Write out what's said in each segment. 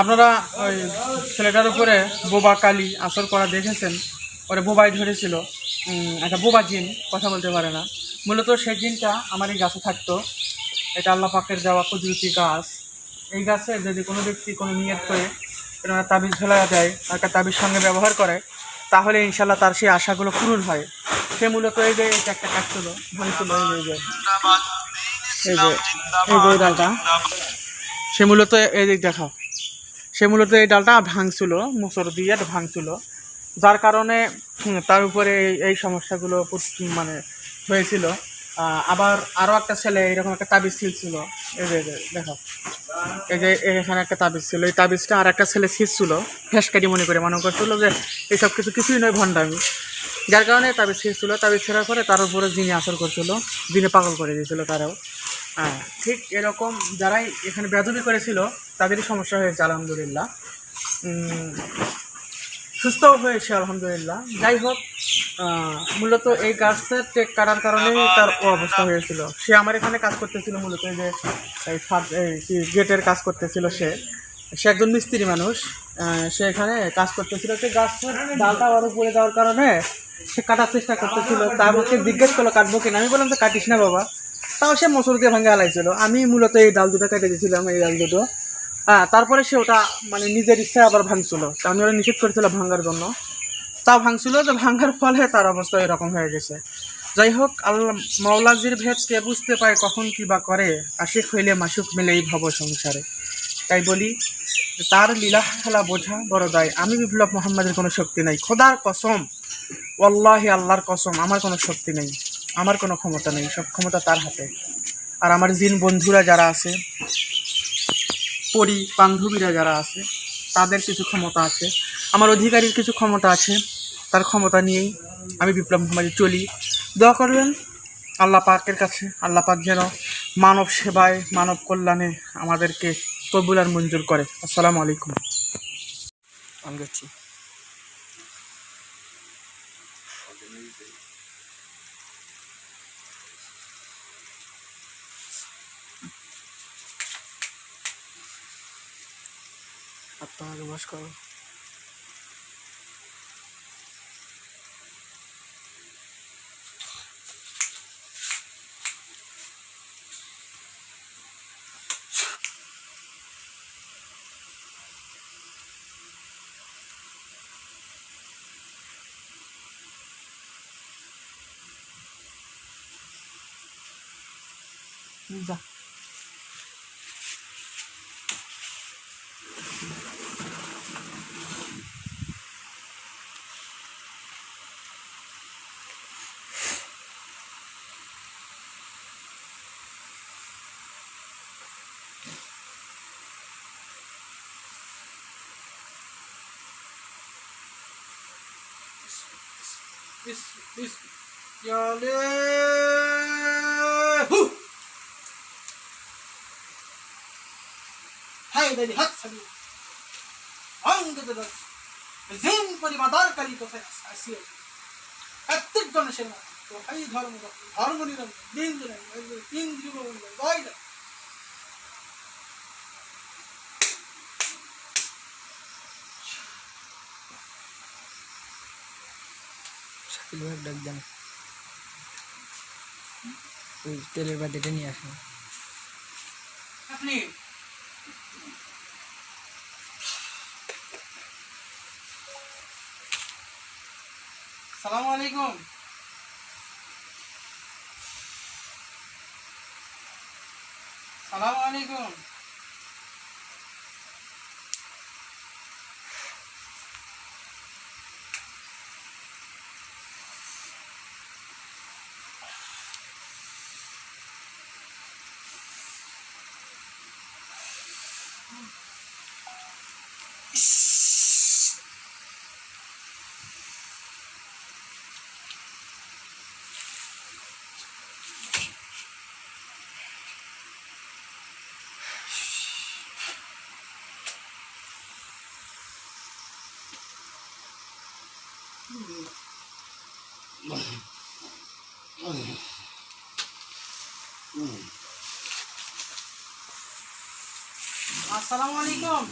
আপনারা ওই ছেলেটার উপরে বোবা কালি আসর করা দেখেছেন? ওরা বোবাই ধরেছিল। একটা বোবা জিন কথা বলতে পারে না। মূলত সেই জিনটা আমার এই গাছে থাকতো। এটা আল্লাহ পাকের যাওয়া কুদরতি গাছ। এই গাছে যদি কোনো ব্যক্তি কোনো নিয়ত করে একটা তাবিজ ঝোলা দেয় একটা তাবিজ সঙ্গে ব্যবহার করে তাহলে ইনশাল্লাহ তার সেই আশাগুলো পূরণ হয়। সে মূলত এই যে এটা একটা কাজ ছিল ভাঙছিল এই যে এই যে এই যে সে মূলত এই দেখাও সে মূলত এই ডালটা ভাঙছিল মুসর দিয়ে ভাঙছিল যার কারণে তার উপরে এই- সমস্যাগুলো মানে হয়েছিল। আবার আরও একটা ছেলে এরকম একটা তাবিজ ছিল এই যে এই যে, দেখো এই যে এখানে একটা তাবিজ ছিল। এই তাবিজটা আর একটা ছেলে ছিঁড়ছিল ফেসকারি মনে করে। মনে করছিল যে এইসব কিছু কিছুই নয় ভণ্ডামি। যার কারণে তাবিজ ছিঁড়ছিল। তাবিজ ছেড়ার পরে তার উপরে যিনি আসর করছিল। যিনি পাগল করে দিয়েছিল তারাও। হ্যাঁ ঠিক এরকম যারাই এখানে বেদবি করেছিল তাদেরই সমস্যা হয়েছে আলহামদুলিল্লাহ। উম, সুস্থও হয়েছে আলহামদুলিল্লাহ। যাই হোক মূলত এই গাছের টেক কাটার কারণেই তার অবস্থা হয়েছিল। সে আমার এখানে কাজ করতেছিল মূলত যে এই কি গেটের কাজ করতেছিল সে। সে একজন মিস্ত্রি মানুষ সে এখানে কাজ করতেছিল। সে গাছের ডালটা আবার উপরে যাওয়ার কারণে সে কাটার চেষ্টা করতেছিল। তার আমাকে জিজ্ঞেস করল কাটবো কিনা? আমি বললাম তো কাটিস না বাবা। তাও সে মসুর দিয়ে ভাঙে আলাইছিল আমি মূলত এই ডাল দুটো কেটে দিয়েছিলাম, এই ডাল দুটো। হ্যাঁ তারপরে সে ওটা মানে নিজের ইচ্ছায় আবার ভাঙছিল। আমি ওরা নিষেধ করেছিলাম ভাঙার জন্য। তা ভাঙছিল, তো ভাঙার ফলে তার অবস্থা এরকম হয়ে গেছে। যাই হোক, আল্লাহ মাওলাজির ভেদ কে বুঝতে পায়, কখন কি বা করে, আশিক হইলে মাসুক মেলে এই ভব সংসারে। তাই বলি, তার লীলা খেলা বোঝা বড় দায়। আমি বিপ্লব মোহাম্মদের কোনো শক্তি নাই। খোদার কসম ওল্লাহি আল্লাহর কসম, আমার কোনো শক্তি নেই। আমার কোনো ক্ষমতা নেই, সব ক্ষমতা তার হাতে। আর আমার জিন বন্ধুরা যারা আছে, পরি বান্ধবীরা যারা আছে, তাদের কিছু ক্ষমতা আছে। আমার অধিকারীর কিছু ক্ষমতা আছে, তার ক্ষমতা নিয়েই আমি বিপ্লব মোহাম্মদে চলি। দোয়া করবেন, আল্লাহ পাকের কাছে, আল্লাহ পাক যেন মানব সেবায়, মানব কল্যাণে আমাদেরকে কবুল আর মঞ্জুর করে। আসসালামু আলাইকুম। আমি যাচ্ছি। আপনাকে বস করো যা হাই দাদি হাত সাবি অঙ্গ দাদা জিন পরিমাদার কালি তো আসি প্রত্যেক জনের তো হাই ধর্ম ধর্ম নিরম দিন দা শাকিল ভাই ডাক দেন ওই তেলের বাতিটা নিয়ে আসেন আপনি সালাম আলাইকুম সালাম আলাইকুম আসসালামু আলাইকুম।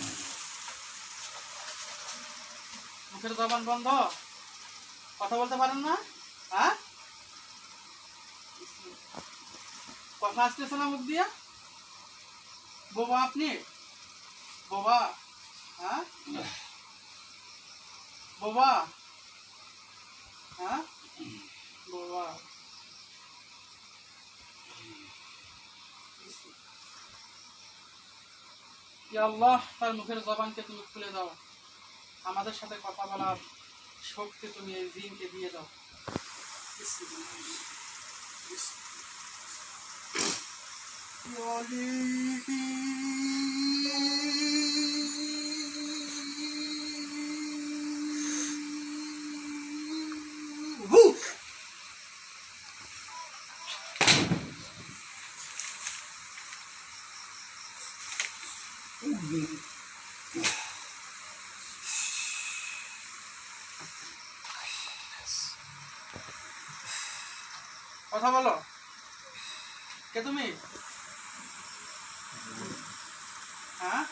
মুখের জবান বন্ধ। কথা বলতে পারেন না? হ্যাঁ? কথা আসতেছে না মুখ দিয়ে? বোবা আপনি? বোবা? হ্যাঁ? বোবা? হ্যাঁ? বোবা। আল্লাহ, তার মুখের জবানকে তুমি খুলে দাও। আমাদের সাথে কথা বলার শক্তি তুমি এই জিনকে দিয়ে দাও। কথা বলো। কে তুমি? হ্যাঁ?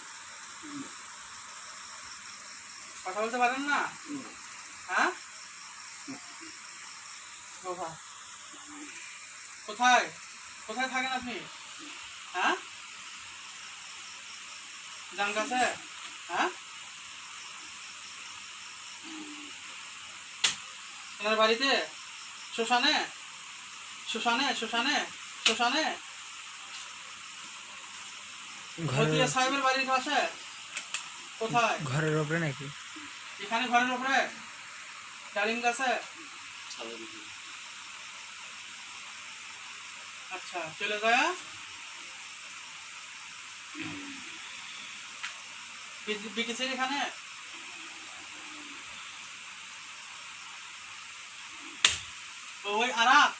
কথা বলতে পারেন না? হ্যাঁ? কোথায়? কোথায় থাকেন আপনি? হ্যাঁ? জান কাছে। হ্যাঁ? বাড়িতে? শ্মশানে? শ্মশানে শ্মশানে শ্মশানে ঘরের মতিয়া সাহেবের বাড়ির পাশে কোথায় ঘরের ওপরে নাকি এখানে ঘরের উপরে ডালিম গাছে আচ্ছা চলে যায় বিকেছের এখানে ও, ওই আরাত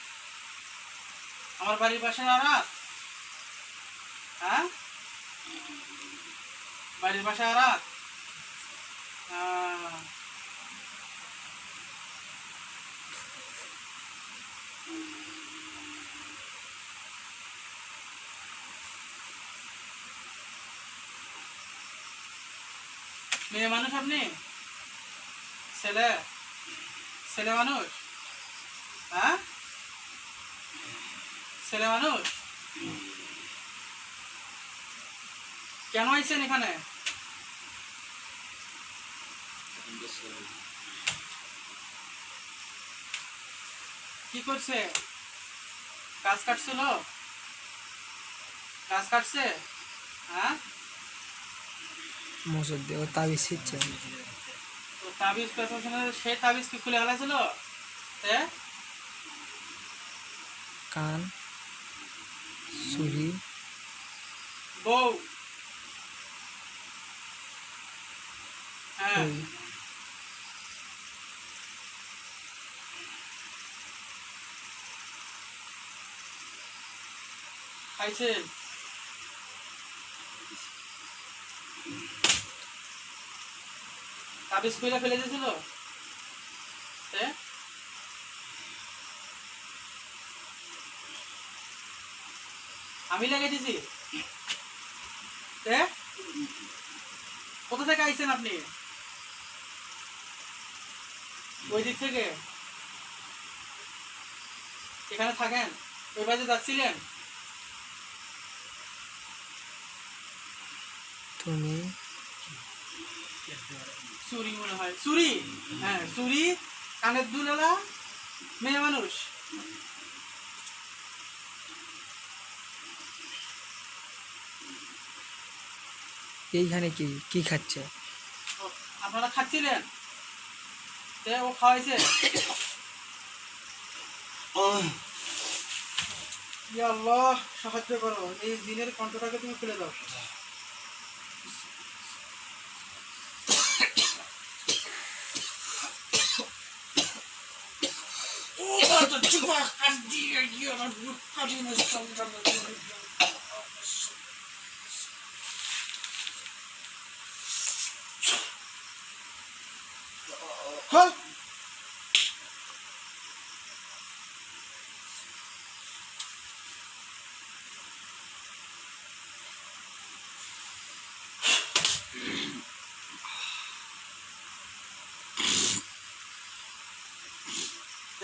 আমার বাড়ির পাশে আরাত হ্যাঁ? বাড়ির পাশে আরাত মেয়ে মানুষ আপনি? ছেলে? ছেলে মানুষ? হ্যাঁ? ছেলে মানুষ? কেন আইছেন এখানে? কি করছে? গাছ কাটছিল? গাছ কাটছে? হ্যাঁ? মসুর দিয়ে ও তাবিজ ছিটছে। তো তাবিজ সে তাবিজ কি খুলে ফেলেছিল? তে কান। ছুরি বউ। হ্যাঁ। ওই তাবিজ খুলে ফেলে দিয়েছিল? তে আমি লেগে দিছি। কোথা থেকে আইছেন আপনি? ওই দিক থেকে। এখানে থাকেন? ওই বাজে যাচ্ছিলেন? তুমি? চুরি মনে হয়। চুরি? হ্যাঁ চুরি। কানের দুলালা মেয়ে মানুষ। এইখানে কি কি খাচ্ছে? আপনারা খাচ্ছিলেন? তে ও খাওয়াইছে? ইয়া আল্লাহ সাহায্য করো। এই জিনের কণ্ঠটাকে তুমি খুলে দাও।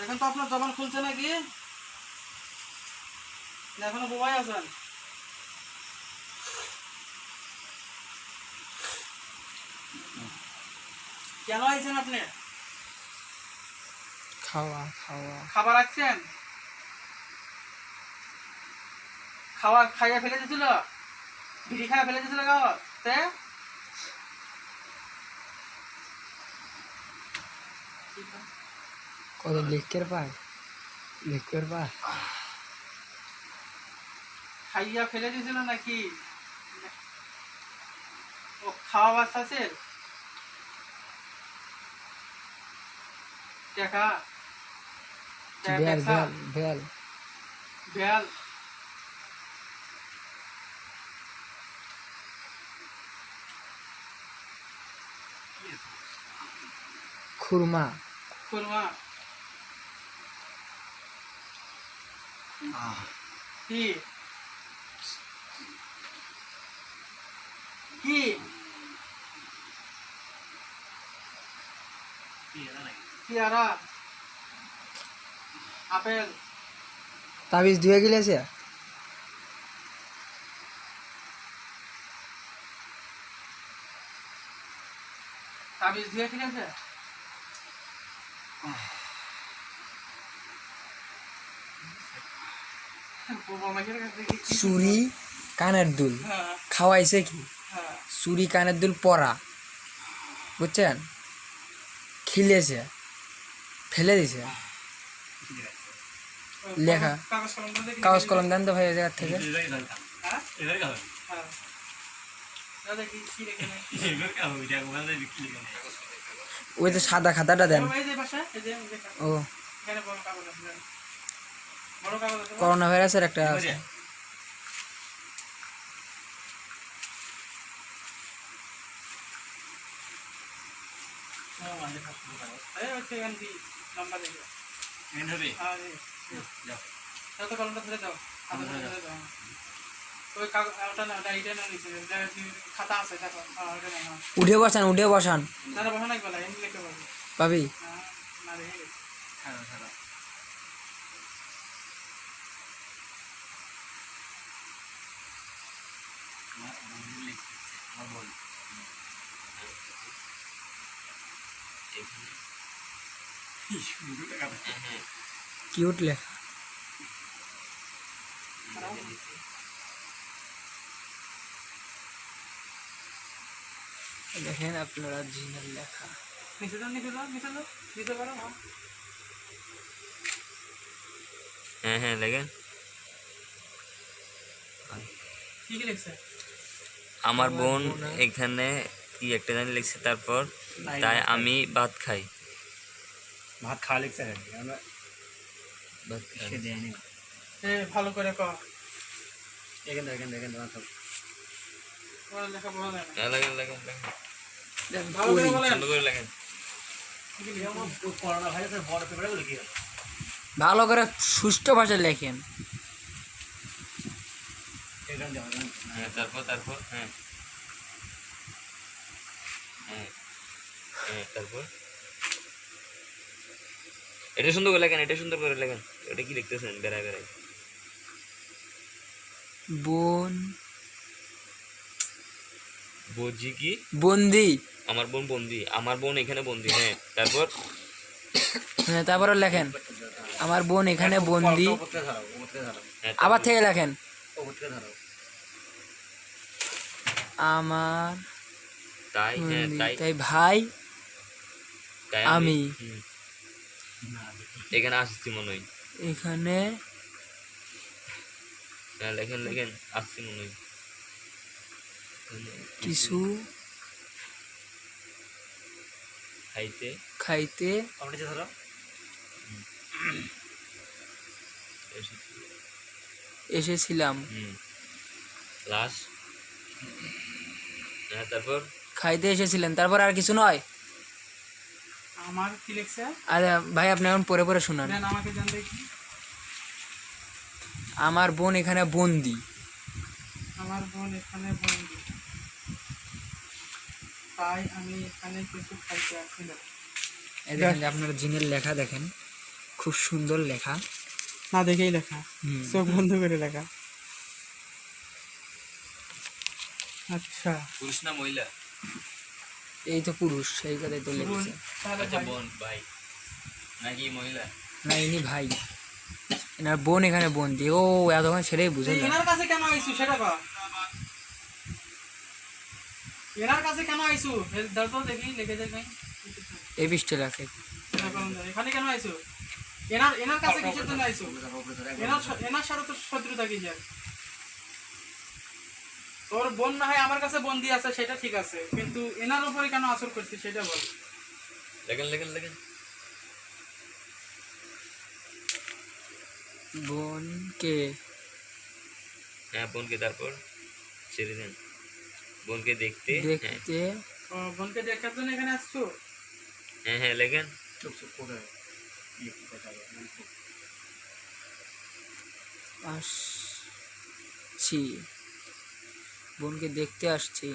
এখন তো আপনার জবান খুলছে নাকি? এখনও বোবাই আছেন? কেন আইছেন আপনি? খাওয়া খাওয়া। খাবার রাখছেন খাবার খাইয়া ফেলে দিয়েছিল? বিড়ি খাইয়া ফেলে দিয়েছিল খাবার তে? কত লিখের পায়? লিখের পায়? খাইয়া ফেলে দিয়েছিল নাকি? ও খাওয়া বাচ্চা আছে? টাকা। বেল বেল বেল বেল খুরমা খুরমা কি কি পেয়ারা আপেল। তাবিজ ধুয়ে গিলেছে তাবিজ থেকে কি- চুরি কানের দুল। হ্যাঁ। খাওয়াইছে কি? হ্যাঁ। চুরি কানের দুল পরা। বুঝছেন? খিলেছে। ফেলে দিছে। লেখা। কাগজ কলম দেন তো ভাই এই জায়গার থেকে। হ্যাঁ? হ্যাঁ? ওই যে সাদা খাতাটা দেন। ও। এখানে বড় কাগজ আছে, দেন। বড় আছে, করোনা ভাইরাসের একটা আছে। এই হচ্ছে এখান দিয়ে নাম্বার। হ্যাঁ। দাও তো কলমটা ধরে দাও হাতে ধরে দাও ওই ওটা না ওটা না নিচে খাতা আছে দেখো হ্যাঁ না হ্যাঁ উঠে বসান উঠে বসান। দাদা বসা নাই বলা এমনি লিখতে পারব পাবি? হ্যাঁ না রেখে গেছি কি উঠলে দেখেন আপনারা জিনের লেখা নিচে দাও নিচে দাও নিচে দাও নিচে করো হ্যাঁ হ্যাঁ হ্যাঁ লেখেন কি কি লিখছে আমার বোন এখানে কি একটা জানি লিখছে তারপর তাই আমি ভাত খাই ভাত খাওয়া লিখছে আমরা ভাত খাই সে দেয়নি। এ ভালো করে কর এখান থেকে এখান থেকে এখান থেকে লেখা বলা যায় না। হ্যাঁ, ভালো করে বলেন। কি কি কি ভালো সুষ্ঠু ভাষায় লেখেন। এখানে হ্যাঁ তারপর তারপর হ্যাঁ। হ্যাঁ হ্যাঁ তারপর। এটা সুন্দর করে লেখেন এটা সুন্দর করে লেখেন। এটা কি লিখতেছেন বেড়ায় বেড়ায়। বোন। বলছি কি? বন্দি। আমার বোন বন্দি। আমার বোন এখানে বন্দি হ্যাঁ। তারপর? হ্যাঁ তারপরে লেখেন। আমার বোন এখানে বন্দি। থেকে ধরাও হ্যাঁ, আবার থেকে লেখেন। আমার তাই? হ্যাঁ তাই। তাই ভাই তাই আমি। এখানে আসছি মনে হয়। এখানে হ্যাঁ লেখেন লেখেন আসছি মনে কিছু খাইতে। খাইতে থেকে ধরাও এসেছিলাম। লাশ। হ্যাঁ তারপর? খাইতে এসেছিলেন তারপর আর কিছু নয়? আমার কি লিখছে? আরে ভাই আপনি এখন পরে পরে শুনান। আমাকে জান দেখি। আমার বোন এখানে বন্দি। আমার বোন এখানে বন্দি। তাই আমি এখানে কিছু খাইতে এই দেখেন আপনারা জিনের লেখা দেখেন। খুব সুন্দর লেখা। না দেখেই লেখা। চোখ বন্ধ করে লেখা। আচ্ছা। পুরুষ না মহিলা? এই তো পুরুষ সেই কথাই তো লিখেছে। তাহলে আচ্ছা ভাই। বোন ভাই। নাকি মহিলা? না ইনি ভাই। এনার বোন এখানে বন্দি। ও এতক্ষণ ছেড়েই বুঝে না। এনার কাছে কেন আইছু সেটা এনার কাছে কেন আইছু দাও তো দেখি লিখে দেখ ভাই এই এখানে কেন আইছু এনার এনার কাছে কিসের জন্য আইছু এনার এনার সাথে তো শত্রুতা কি যায় তোর বোন না হয় আমার কাছে বন্দি আছে সেটা ঠিক আছে। কিন্তু এনার উপরে কেন আসর করছিস সেটা বল। লেখেন লেখেন লেখেন। বোন কে হ্যাঁ বোনকে তারপর ছেড়ে দেন। বোনকে দেখতে হ্যাঁ। দেখতে। বোনকে দেখার জন্য এখানে আসছো? হ্যাঁ হ্যাঁ লেখেন। চুপ চুপ করে। ইয়ে। আসছি। বোনকে দেখতে আসছি।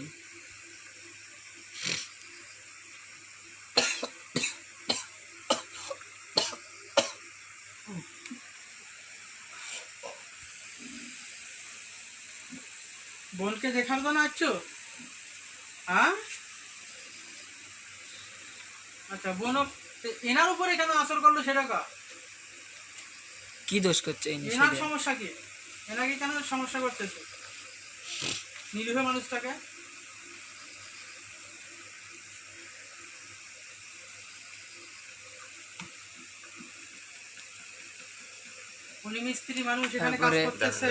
বোনকে দেখার জন্য আসছো? হ্যাঁ? আচ্ছা বোন এনার উপরে কেন আসর করল সেটা কা? কি দোষ করছে এনার সমস্যা কি? এনাকে কেন সমস্যা করতেছে? নিরীহ মানুষটাকে? উনি মিস্ত্রি মানুষ এখানে কাজ করতেছে।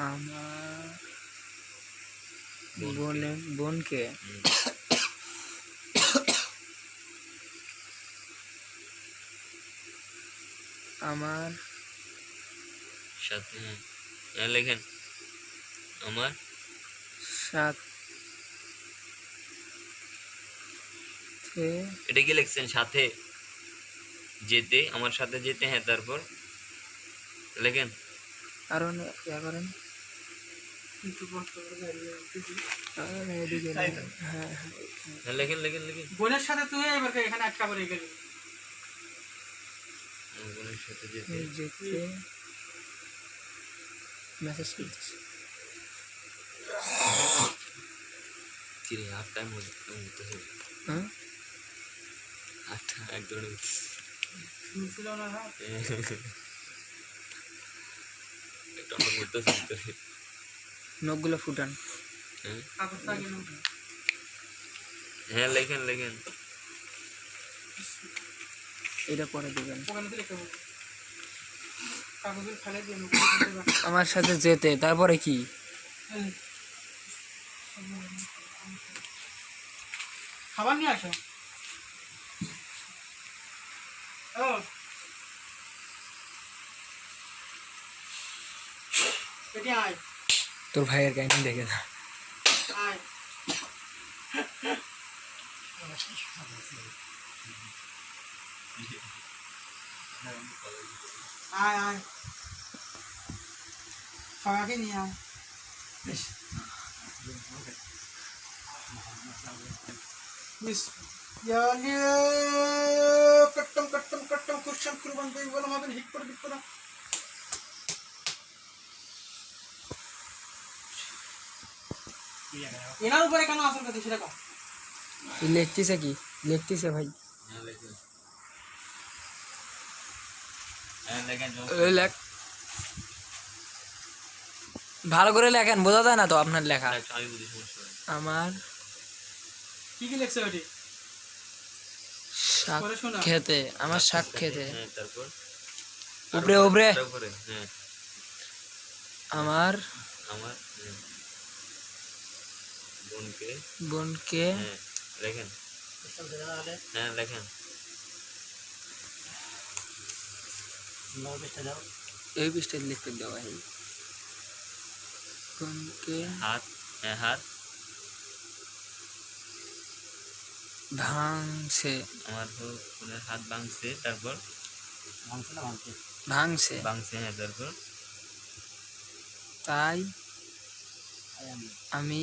আমার বোনে বোনকে হুম। আমার সাথে হ্যাঁ হ্যাঁ লেখেন আমার সাথে এটা কি লিখছেন সাথে যেতে আমার সাথে যেতে হ্যাঁ তারপর লেখেন আরও ইয়া করেন। হ্যাঁ হ্যাঁ হ্যাঁ বোনের সাথে তুই এবার এখানে আটকা পড়ে গেলি। বোনের সাথে যেতে। মেসেজ করতেছে। কিরে হাফ টাইম হতে হ্যাঁ? আটটা এক ধরনের শুনছিল না করতেছে ভিতরে নখগুলো ফুটান। হ্যাঁ? হ্যাঁ লেখেন লেখেন। এটা পরে দিবেন। আমার সাথে যেতে তারপরে কি? খাবার নিয়ে আসো। ও তোর ভাইয়ের কাহিনী দেখে না আয় আয় আয় সবাইকে নিয়ে আয় মিস ইয়ালে কট্টম কট্টম কট্টম কুরশন কুরবান দেই বলো আমাদের হিট এনার উপরে কেন আসল কথা সেটা লিখতেছে কি? লিখতেছে ভাই। হ্যাঁ হ্যাঁ ভালো করে লেখেন বোঝা যায় না তো আপনার লেখা। আচ্ছা, নেই। আমার কি কি লেখছে ওটি? শাক খেতে আমার শাক খেতে। হ্যাঁ উপরে উপরে। হ্যাঁ। আমার আমার হ্যাঁ। বোনকে বোনকে হ্যাঁ লেখেন হ্যাঁ লেখেন এই পৃষ্ঠা লিখতে দেওয়া হয় বোনকে হাত হ্যাঁ হাত ভাঙছে আমার তো বোনের হাত ভাঙছে তারপর ভাঙছে ভাঙছে হ্যাঁ তারপর তাই আমি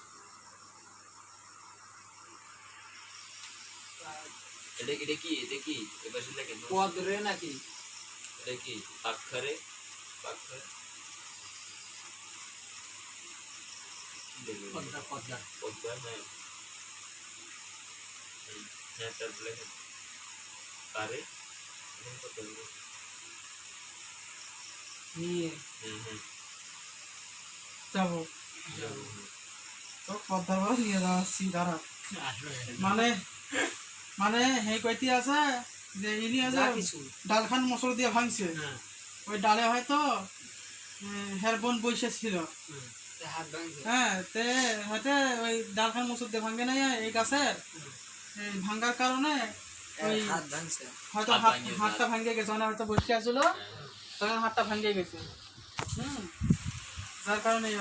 এটা এটা কি এটা কি এবার লেখেন পদ রে নাকি এটা কি পাক্ষরে পাক্ষরে পদ্মা পদ্মা পদ্মা হ্যাঁ হুম, হ্যাঁ তারপর লেখেন পারে এখন কত হলো? নিয়ে হুম হুম যাব হুম, তো পদ্মার বড় নিয়ে যাচ্ছি দাঁড়া আসবে মানে মানে হে কইতে আছে যে ইনি আছে ডালখান মসর দিয়ে ভাঙছে। হ্যাঁ। ওই ডালে হয়তো হের বোন বসে ছিল। হ্যাঁ তে হয়তো ওই ডালখান মসুর দিয়ে ভাঙে নাই এই গাছের এই ভাঙ্গার কারণে ওই হয়তো হাত হাত হাতটা ভাঙে গেছে মানে হয়তো বসে আসছিল তখন হাতটা ভাঙে গেছে। হুম। যার কারণে এই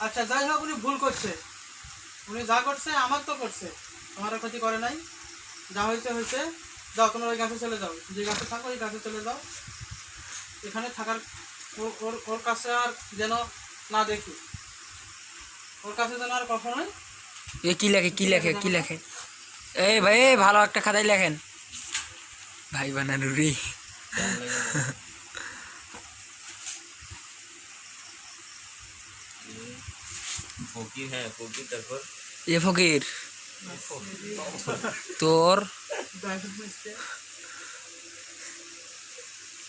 আচ্ছা যাই হোক উনি ভুল করছে। উনি যা করছে আমার তো করছে। তোমারও ক্ষতি করে নাই। যা হয়েছে হয়েছে। যাও তোমরা ওই গাছে চলে যাও। যে গাছে থাকো ওই গাছে চলে যাও। এখানে থাকার ওর ওর কাছে আর যেন না দেখি। ওর কাছে যেন আর কখনোই এ কি লেখে কি লেখে কি লেখে? এই ভাই ভালো একটা খাতায় লেখেন। ভাই বানানুরি ফকির হ্যাঁ ফকির তারপর? এ ফকির। তোর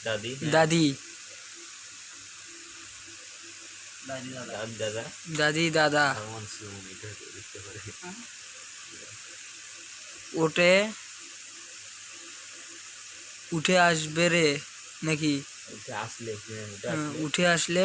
দাদি হ্যাঁ, দাদি দাদি দাদা দাদি দাদা দাদি দাদা ভগবান শিবন এটা দেখতে পারে ওটে উঠে আসবে রে নাকি ওটা আসলে হ্যাঁ, ওটা হুম, আসলে উঠে আসলে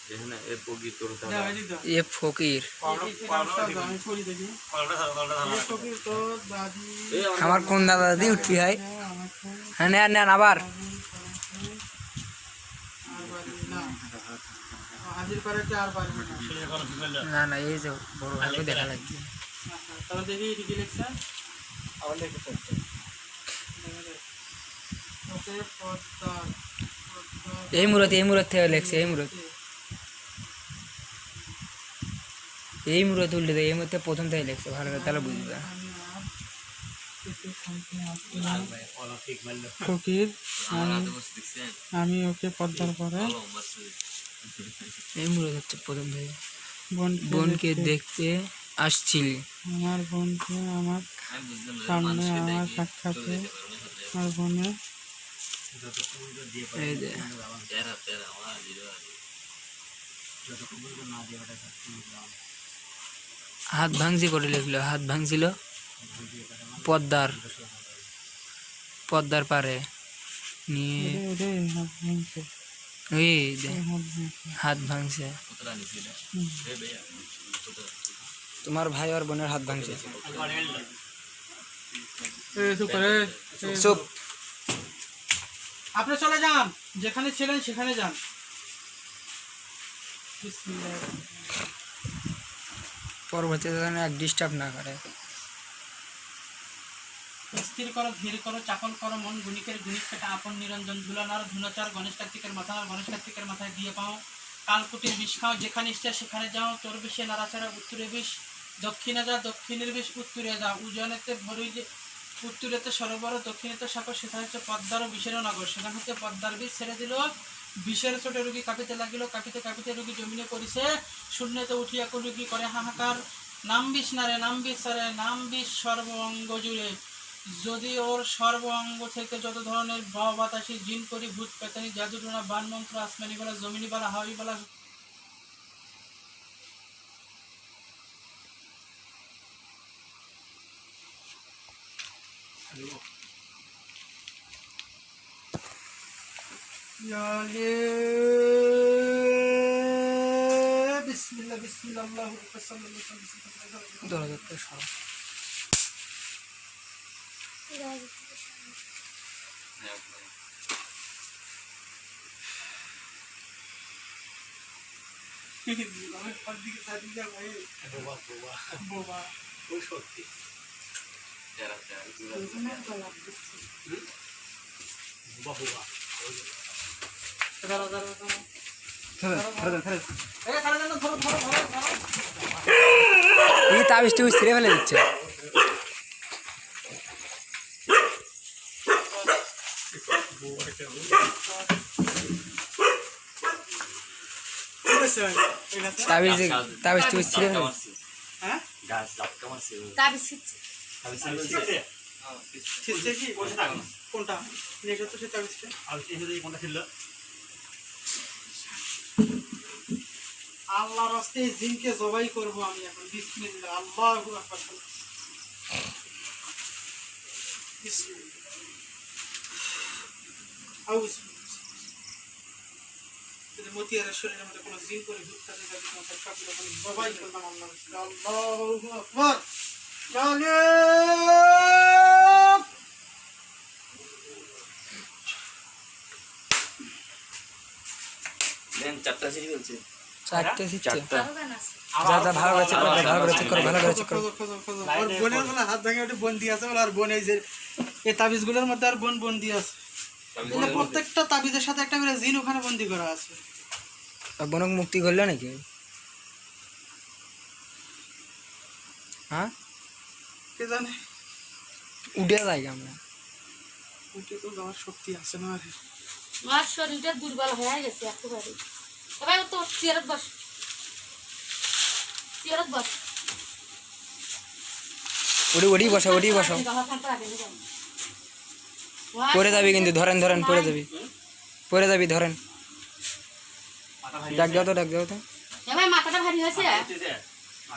দাদি। এই আমার কোন দাদা দাদি? উঠবি হয় হ্যাঁ নেন নেন আবার। না। না এই যে বড় ভাইকে দেখা লাগছে তাহলে দেখি এটি কি লিখছে? আবার লেগে পড়ছে ওকে পদ্মা পদ্মা এই মুরত এই মুরত থেকে লেখছে এই মুরত এই মুরত উল্টে দেয় এই মুহূর্তে প্রথম থেকে লেখছে ভালো করে তাহলে বুঝবে। ফকির আমি ওকে পদ্মার পরে এই মুরত হচ্ছে প্রথম থেকে। বোনকে বোনকে দেখতে- আসছিল আমার বোনকে আমার সামনে আমার সাক্ষাতে। আমার বোনের এই যে তেরা তেরা আমার জিরো আছে। যত কবুল না দিয়ে ওটা হাত ভাঙছি করে লিখলো হাত ভাঙছিল পদ্মার পদ্মার পারে। নিয়ে হাত ভাঙছে? তোমার ভাই আর বোনের হাত ভাঙছে। এ, চুপ আপনি চলে যান যেখানে ছিলেন সেখানে যান। বিসমিল্লাহ। পরবর্তীতে যেন এক ডিস্টার্ব না করে। স্থির করো, ধীর করো, চাকল করো, মন গুণিকের গুণিক কেটে আপন নিরঞ্জন ধুলানার, ধুনাচার গণেশ কার্তিকের মাথার গণেশ কার্তিকের মাথায় দিয়ে পাও। কালকুটির বিষ খাও, যেখানে ইচ্ছা সেখানে যাও, তোর বিষে নাড়াচাড়া, উত্তরে বিষ, দক্ষিণে যা, দক্ষিণের বিষ, উত্তরে যা উজনেতে ভরি যে, উত্তরেতে সরোবর, দক্ষিণেতে সাগর সেখানে হচ্ছে পদ্মার বিষের নগর। সেখানে হচ্ছে পদ্মার বিষ ছেড়ে দিল। বিষের চোটে রোগী কাঁপিতে লাগিল, কাঁপিতে কাঁপিতে রোগী জমিনে পড়িছে। শূন্যতে উঠিয়া কোন রোগী করে, হাহাকার। নাম বিষ নারে নাম বিষ সারে নাম বিষ সর্ব অঙ্গ জুড়ে। যদি ওর সর্ব অঙ্গ থেকে যত ধরনের বাবা বাতাসি জিন করি, ভূত পেতানি জাদুটোনা বান মন্ত্র, আসমানি বলা জমিনি বলা হাওয়াই বলা বিসমিল্লাহ বিসমিল্লাহ আল্লাহু আকবার সাল্লাল্লাহু আলাইহি ওয়াসাল্লাম দরজাটা সরাও। বোবা বোবা বোবা ও সত্যি বোবা বোবা ধরো এই তাবিজ টুবিজ ছিঁড়ে ফেলে দিচ্ছে। তাবিজ তাবিজ টুবিজ ছিঁড়ে ফেলে হ্যাঁ? গাছ ধাক্কা মারছে তাবিজ ছিঁড়ছে। আমি শিখছে ঠিকছে কি কোনটা নেটা তো শিখে কোনটা ছিল আল্লাহর রাস্তে এই জিনকে জবাই করব আমি এখন। আল্লাহু জবাই করলাম আল্লাহর রাস্তে আল্লাহু চারটা সিঁড়ি বলছে। চারটে। যা যা ভালো করে চেক করো ভালো করে চেক করো ভালো করে চেক করো। খোঁজো, খোঁজো, খোঁজো। ওর বোনের বলে হাত ভেঙে ওটা বন্দি আছে আর বোন এই যে এই তাবিজগুলোর মধ্যে আর বোন বন্দি আছে। প্রত্যেকটা তাবিজের সাথে একটা করে জিন ওখানে বন্দি করা আছে। আর বোনক মুক্তি করল নাকি? হ্যাঁ? কে জানে? উঠে যাই আমরা। ওকে তো যাওয়ার শক্তি আছে না আর শরীরটা দুর্বল হয়ে গেছে একেবারে। এবার তো চেয়ারত বস। চেয়ারত বস। ওটি ওটি বসো ওটি বসো। পরে যাবি কিন্তু ধরেন ধরেন পরে যাবি। পরে যাবি ধরেন। ডাক দাও তো ডাক দাও তো। মাথাটা ভারী হয়েছে।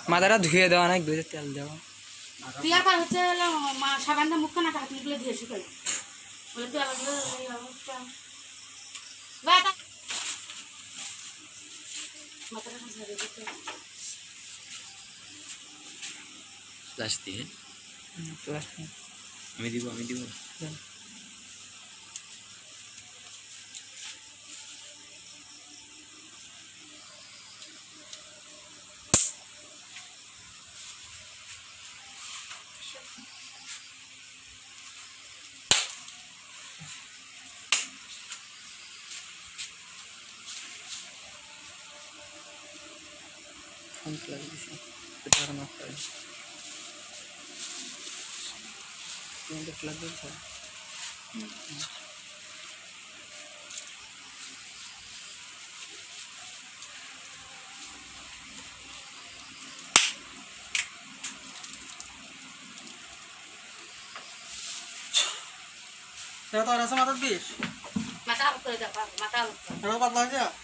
মাথাটা ধুয়ে দেওয়া নাই ধুয়ে তেল দেওয়া তুই আবার হচ্ছে সাবানটা মুখখানা হাত মুখগুলো দিয়ে শুকাই বলে তুই আবার বলে, এই অবস্থা। এবার এটা- মাথাটা ঝাড়িয়ে দিতে হবে। লাস্ট দিয়ে আমি দিব আমি দিব। সেটা তো আর আছে মাথার বিষ মাথা আলু করে দাও মাথা আলু করে এটা পাতলা হয়ে যায়